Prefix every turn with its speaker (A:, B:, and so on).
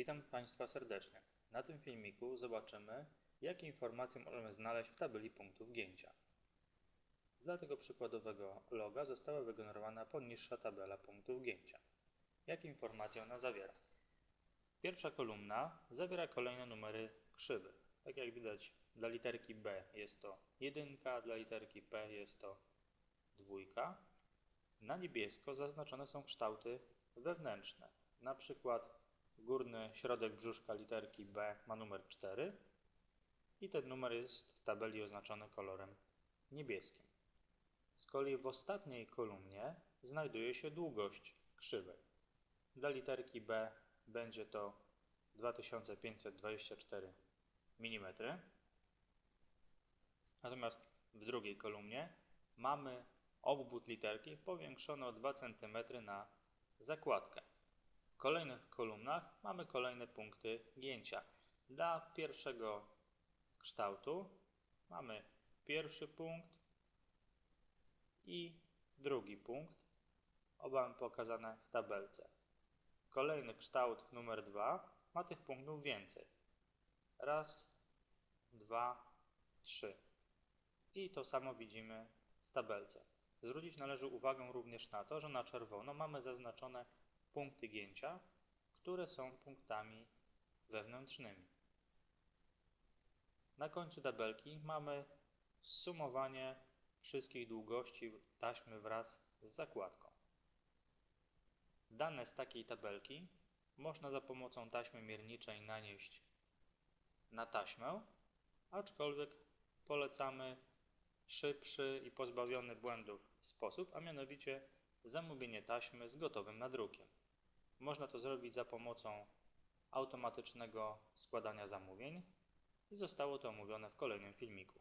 A: Witam Państwa serdecznie. Na tym filmiku zobaczymy, jakie informacje możemy znaleźć w tabeli punktów gięcia. Dla tego przykładowego loga została wygenerowana poniższa tabela punktów gięcia. Jakie informacje ona zawiera? Pierwsza kolumna zawiera kolejne numery krzywy. Tak jak widać, dla literki B jest to jedynka, dla literki P jest to dwójka. Na niebiesko zaznaczone są kształty wewnętrzne. Na przykład górny środek brzuszka literki B ma numer 4 i ten numer jest w tabeli oznaczony kolorem niebieskim. Z kolei w ostatniej kolumnie znajduje się długość krzywej. Dla literki B będzie to 2524 mm. Natomiast w drugiej kolumnie mamy obwód literki powiększony o 2 cm na zakładkę. Kolejnych kolumnach mamy kolejne punkty gięcia. Dla pierwszego kształtu mamy pierwszy punkt i drugi punkt, oba pokazane w tabelce. Kolejny kształt numer 2 ma tych punktów więcej. Raz, dwa, trzy. I to samo widzimy w tabelce. Zwrócić należy uwagę również na to, że na czerwono mamy zaznaczone punkty gięcia, które są punktami wewnętrznymi. Na końcu tabelki mamy zsumowanie wszystkich długości taśmy wraz z zakładką. Dane z takiej tabelki można za pomocą taśmy mierniczej nanieść na taśmę, aczkolwiek polecamy szybszy i pozbawiony błędów sposób, a mianowicie zamówienie taśmy z gotowym nadrukiem. Można to zrobić za pomocą automatycznego składania zamówień i zostało to omówione w kolejnym filmiku.